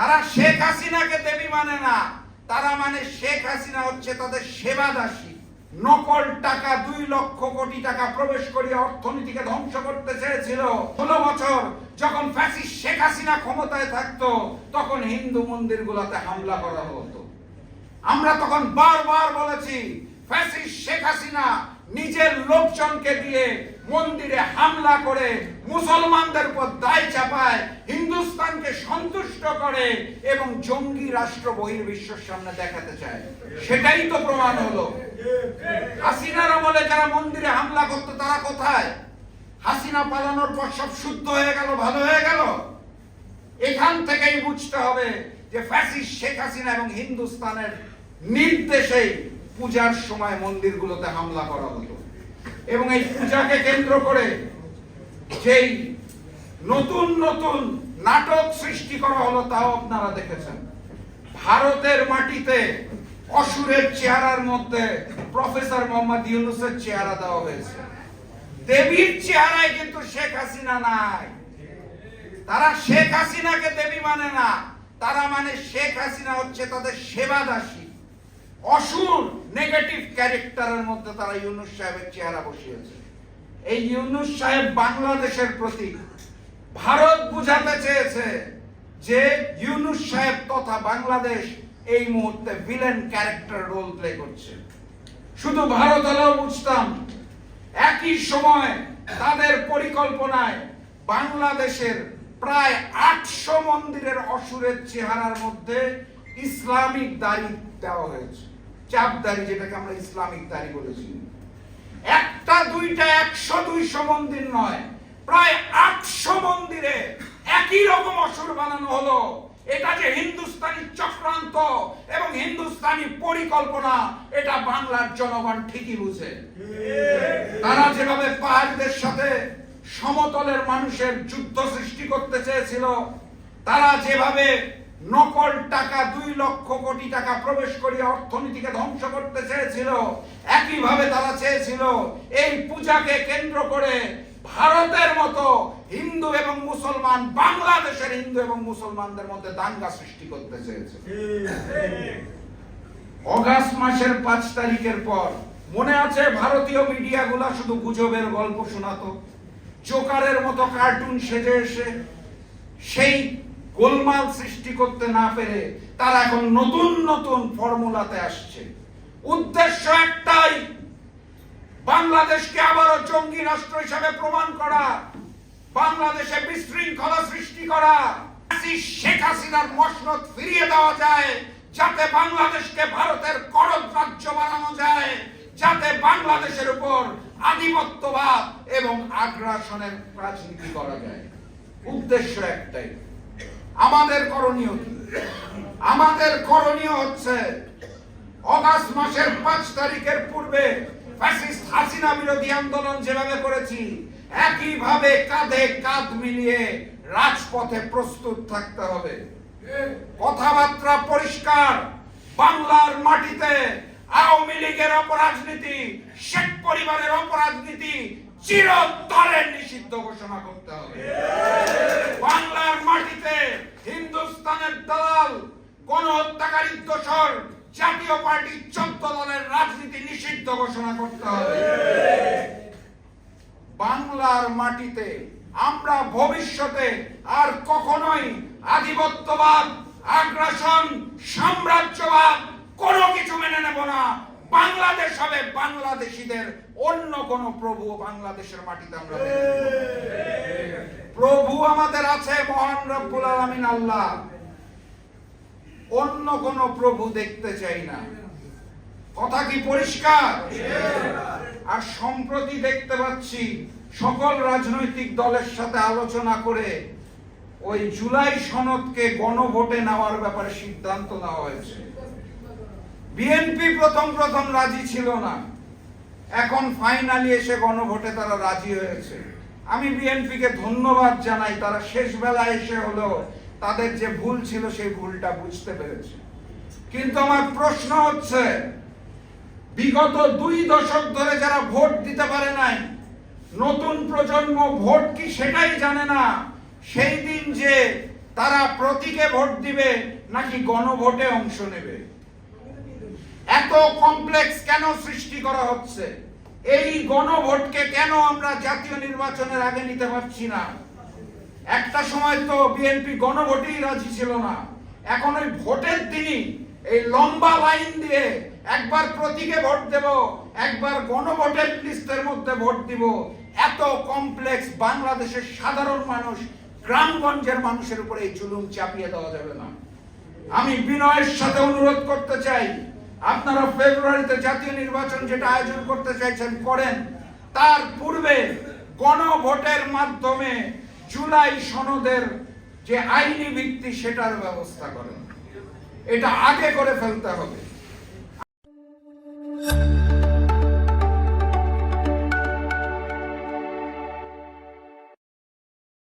তারা শেখ হাসিনাকে দেবী মানে না। তারা মানে শেখ হাসিনা হচ্ছে তাদের সেবাদাসী। নকল টাকা, দুই লক্ষ কোটি টাকা প্রবেশ করিয়ে অর্থনীতিকে ধ্বংস করতে চেয়েছিল। ষোলো বছর যখন ফ্যাসিস্ট শেখ হাসিনা ক্ষমতায় থাকতো, তখন হিন্দু মন্দিরগুলোতে হামলা করা হতো। আমরা তখন বারবার বলেছি, ফ্যাসিস্ট শেখ হাসিনা নিজের লোকজনকে দিয়ে মন্দিরে হামলা করে মুসলমানদের উপর দায় চাপায় হিন্দুস্তানকে সন্তুষ্ট করে এবং জঙ্গি রাষ্ট্র বহির্বিশ্বের সামনে দেখাতে চায়। সেটাই তো প্রমাণ হলো। হাসিনার আমলে যারা মন্দিরে হামলা করতো, তারা কোথায়? হাসিনা পালানোর পর সব শুদ্ধ হয়ে গেল, ভালো হয়ে গেল। এখান থেকেই বুঝতে হবে যে ফ্যাসিস্ট শেখ হাসিনা এবং হিন্দুস্তানের নির্দেশেই পূজার সময় মন্দিরগুলোতে হামলা করা হতো। এবং এই পূজাকে কেন্দ্র করে যেই নতুন নতুন নাটক সৃষ্টি করা হলো তাও আপনারা দেখেছেন। ভারতের মাটিতে অসুরের চেহারার মধ্যে প্রফেসর মোহাম্মদ ইউনুসের চেহারা দেওয়া হয়েছে। দেবীর চেহারায় কিন্তু শেখ হাসিনা নাই। তারা শেখ হাসিনাকে দেবী মানে না, তারা মানে শেখ হাসিনা হচ্ছে তাদের সেবাদাসী। অসুর নেগেটিভ ক্যারেক্টারের মধ্যে তারা ইউনুস সাহেবের চেহারা বসিয়েছে। এই ইউনুস সাহেব বাংলাদেশের প্রতি ভারত বুঝাতে চেয়েছে যে ইউনুস সাহেব তথা বাংলাদেশ এই মুহূর্তে ভিলেন ক্যারেক্টার রোল প্লে করছে। শুধু ভারত হলেও বুঝতাম, একই সময় তাদের পরিকল্পনায় বাংলাদেশের প্রায় আটশো মন্দিরের অসুরের চেহারার মধ্যে ইসলামিক দাড়ি দেওয়া হয়েছে। চাপ দাড়ি যেটাকে আমরা ইসলামিক দাড়ি বলেছি। একটা, দুইটা, একশো, দুইশো মন্দির নয় প্রায় আটশো মন্দিরে একই রকম অসুর বানানো হলো। এটা যে হিন্দুস্তানি চক্রান্ত এবং হিন্দুস্তানি পরিকল্পনা, এটা বাংলার জনগণ ঠিকই বুঝে। তারা যেভাবে পাহাড়িদের সাথে সমতলের মানুষের যুদ্ধ সৃষ্টি করতে চেয়েছিল, তারা যেভাবে নকল টাকা, দুই লক্ষ কোটি টাকা প্রবেশ করিয়ে অর্থনীতিকে ধ্বংস করতে চেয়েছিল, একইভাবে তারা চেয়েছিল এই পূজাকে কেন্দ্র করে ভারতের মতো হিন্দু এবং মুসলমান বাংলাদেশের হিন্দু এবং মুসলমানদের মধ্যে দাঙ্গা সৃষ্টি করতে চেয়েছে। অগাস্ট মাসের পাঁচ তারিখের পর মনে আছে ভারতীয় মিডিয়াগুলা শুধু গুজবের গল্প শোনাতো? জোকারের মতো কার্টুন সেজে এসে সেই গোলমাল সৃষ্টি করতে না পেরে তারা এখন নতুন নতুন ফর্মুলাতে আসছে। উদ্দেশ্য একটাই বাংলাদেশকে আবারও জঙ্গি রাষ্ট্র হিসাবে প্রমাণ করা, বাংলাদেশে বিশৃঙ্খলা সৃষ্টি করা শেখ হাসিনার মসনদ ফিরিয়ে দেওয়া যায়, যাতে বাংলাদেশকে ভারতের করদ রাজ্য বানানো যায়, যাতে বাংলাদেশের উপর আধিপত্যবাদ এবং আগ্রাসনের রাজনীতি করা যায়। উদ্দেশ্য একটাই। আমাদের করণীয় কি? আমাদের করণীয় হচ্ছে, অগাস্ট মাসের পাঁচ তারিখের পূর্বে হাসিনা বিরোধী আন্দোলন যেভাবে করেছি, একইভাবে কাঁধে কাঁধ মিলিয়ে রাজপথে প্রস্তুত থাকতে হবে। কথাবার্তা পরিষ্কার, বাংলার মাটিতে আওয়ামী লীগের অপরাজনীতি, শেখ পরিবারের অপরাজনীতি চিরতরে নিষিদ্ধ ঘোষণা করতে হবে। বাংলার মাটিতে হিন্দুস্তানের দালাল গণহত্যাকারী দোষর জাতীয় পার্টি চোদ্দ দলের রাজনীতি নিষিদ্ধ ঘোষণা করতে হবে। বাংলার মাটিতে আমরা ভবিষ্যতে আর কখনোই আধিপত্যবাদ, আগ্রাসন, সাম্রাজ্যবাদ কোনো কিছু মেনে নেব না। বাংলাদেশ হবে বাংলাদেশিদের অন্য কোন প্রভু বাংলাদেশের মাটিতে আমরা। প্রভু আমাদের আছে মহান রব্বুল আলামিন, আল্লাহ। অন্য কোন প্রভু দেখতে চাই না। কথা কি পরিষ্কার? আর সম্প্রতি দেখতে পাচ্ছি সকল রাজনৈতিক দলের সাথে আলোচনা করে ওই জুলাই সনদকে গণভোটে নেওয়ার ব্যাপারে সিদ্ধান্ত নেওয়া হয়েছে। বিএনপি প্রথম প্রথম রাজি ছিল না। এখন ফাইনালি এসে গণভোটে তারা রাজি হয়েছে। আমি বিএনপিকে ধন্যবাদ জানাই। তারা শেষ বেলায় এসে হলো তাদের যে ভুল ছিল সেই ভুলটা বুঝতে পেরেছে। কিন্তু আমার প্রশ্ন হচ্ছে, বিগত দুই দশক ধরে যারা ভোট দিতে পারে নাই, নতুন প্রজন্ম ভোট কি সেটাই জানে না। সেই দিন যে তারা প্রতীকে ভোট দিবে নাকি গণভোটে অংশ নেবে। এত কমপ্লেক্স কেন সৃষ্টি করা হচ্ছে? এই গণভোটকে কেন আমরা জাতীয় নির্বাচনের আগে নিতে পারছি না? একটা সময় তো বিএনপি গণভোটেই রাজি ছিল না। এখন ওই ভোটের দিনই এই লম্বা লাইন দিয়ে একবার প্রতীকে ভোট দেব, একবার গণভোটের লিস্টের মধ্যে ভোট দিব। এত কমপ্লেক্স বাংলাদেশের সাধারণ মানুষ, গ্রামগঞ্জের মানুষের উপরে এই জুলুম চাপিয়ে দেওয়া যাবে না। আমি বিনয়ের সাথে অনুরোধ করতে চাই, আপনারা ফেব্রুয়ারিতে জাতীয় নির্বাচন যেটা আয়োজন করতে চাইছেন করেন। তার পূর্বে গণভোটের মাধ্যমে জুলাই সনদের যে আইনি ভিত্তি সেটার ব্যবস্থা করেন। এটা আগে করে ফেলতে হবে।